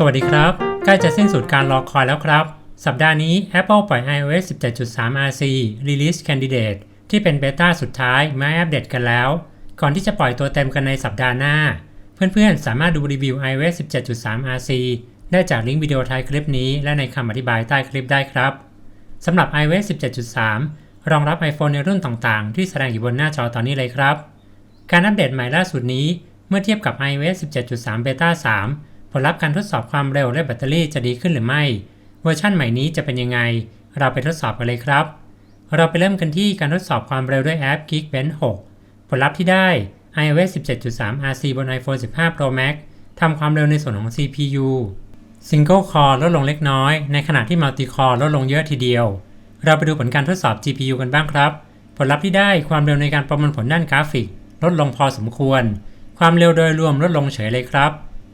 สวัสดีครับ ใกล้จะสิ้นสุดการรอคอยแล้วครับ สัปดาห์นี้ Apple ปล่อย iOS 17.3 RC Release Candidate ที่เป็นเบต้าสุดท้ายมาอัปเดตกันแล้ว ก่อนที่จะปล่อยตัวเต็มกันในสัปดาห์หน้า เพื่อนๆ สามารถดูรีวิว iOS 17.3 RC ได้จากลิงก์วิดีโอท้ายคลิปนี้และในคำอธิบายใต้คลิปได้ครับสำหรับ iOS 17.3 รองรับ iPhone ในรุ่นต่างๆ ที่แสดงอยู่บนหน้าจอตอนนี้เลยครับ การอัปเดตใหม่ล่าสุดนี้เมื่อเทียบกับ iOS 17.3 Beta 3 ผลลัพธ์การทดสอบความเร็วและแบตเตอรี่จะดีขึ้นหรือไม่ เวอร์ชั่นใหม่นี้จะเป็นยังไง เราไปทดสอบกันเลยครับ เราไปเริ่มกันที่การทดสอบความเร็วด้วยแอป Geekbench 6 ผลลัพธ์ที่ได้ iOS 17.3 RC บน iPhone 15 Pro Max ทำความเร็วในส่วนของ CPU Single Core ลดลงเล็กน้อย ในขณะที่ Multi Core ลดลงเยอะทีเดียว เราไปดูผลการทดสอบ GPU กันบ้างครับ ผลลัพธ์ที่ได้ความเร็วในการประมวลผลด้านกราฟิก ลดลงพอสมควร ความเร็วโดยรวมลดลงเฉยเลยครับ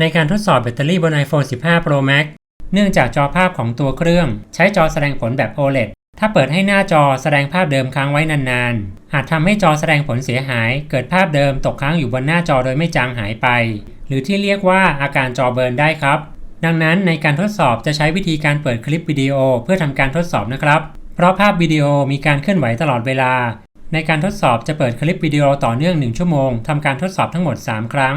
ในการทดสอบแบตเตอรี่บน iPhone 15 Pro Max เนื่องจากจอภาพของตัวเครื่อง ใช้จอแสดงผลแบบ OLED ถ้าเปิดให้หน้าจอแสดงภาพเดิมค้างไว้นานๆ อาจทำให้จอแสดงผลเสียหาย เกิดภาพเดิมตกค้างอยู่บนหน้าจอโดยไม่จางหายไป หรือที่เรียกว่าอาการจอเบิร์นได้ครับ ดังนั้นในการทดสอบจะใช้วิธีการเปิดคลิปวิดีโอเพื่อทำการทดสอบนะครับ เพราะภาพวิดีโอมีการเคลื่อนไหวตลอดเวลา ในการทดสอบจะเปิดคลิปวิดีโอต่อเนื่อง 1 ชั่วโมงทำการทดสอบทั้งหมด 3 ครั้ง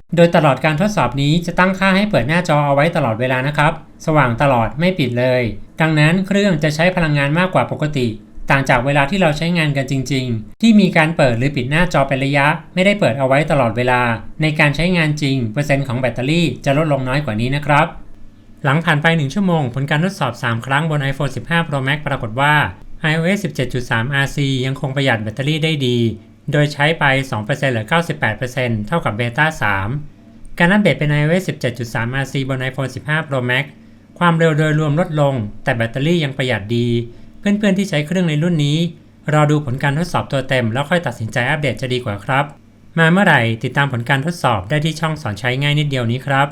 โดยตลอดการทดสอบนี้จะตั้งค่าให้เปิดหน้าจอเอาไว้ตลอดเวลานะครับ สว่างตลอดไม่ปิดเลย ดังนั้นเครื่องจะใช้พลังงานมากกว่าปกติ ต่างจากเวลาที่เราใช้งานกันจริง ๆ ที่มีการเปิดหรือปิดหน้าจอเป็นระยะ ไม่ได้เปิดเอาไว้ตลอดเวลา ในการใช้งานจริง เปอร์เซ็นต์ของแบตเตอรี่จะลดลงน้อยกว่านี้นะครับ หลังผ่านไป 1 ชั่วโมง ผลการทดสอบ 3 ครั้งบน iPhone 15 Pro Max ปรากฏว่า iOS 17.3 RC ยังคงประหยัดแบตเตอรี่ได้ดี โดยใช้ไป2%เหลือ 98%เท่ากับเบต้า3 การอัปเดตเป็น iOS 17.3 RC บน iPhone 15 Pro Max ความเร็วโดยรวมลดลง แต่แบตเตอรี่ยังประหยัดดี เพื่อนๆที่ใช้เครื่องในรุ่นนี้ รอดูผลการทดสอบตัวเต็ม แล้วค่อยตัดสินใจอัปเดตจะดีกว่าครับ มาเมื่อไหร่ติดตามผลการทดสอบได้ที่ช่องสอนใช้ง่ายนิดเดียวนี้ครับ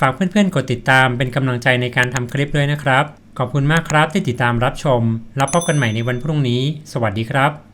ฝากเพื่อนๆกดติดตามเป็นกำลังใจในการทำคลิปด้วยนะครับ ขอบคุณมากครับที่ติดตามรับชมแล้วพบกันใหม่ในวันพรุ่งนี้ สวัสดีครับ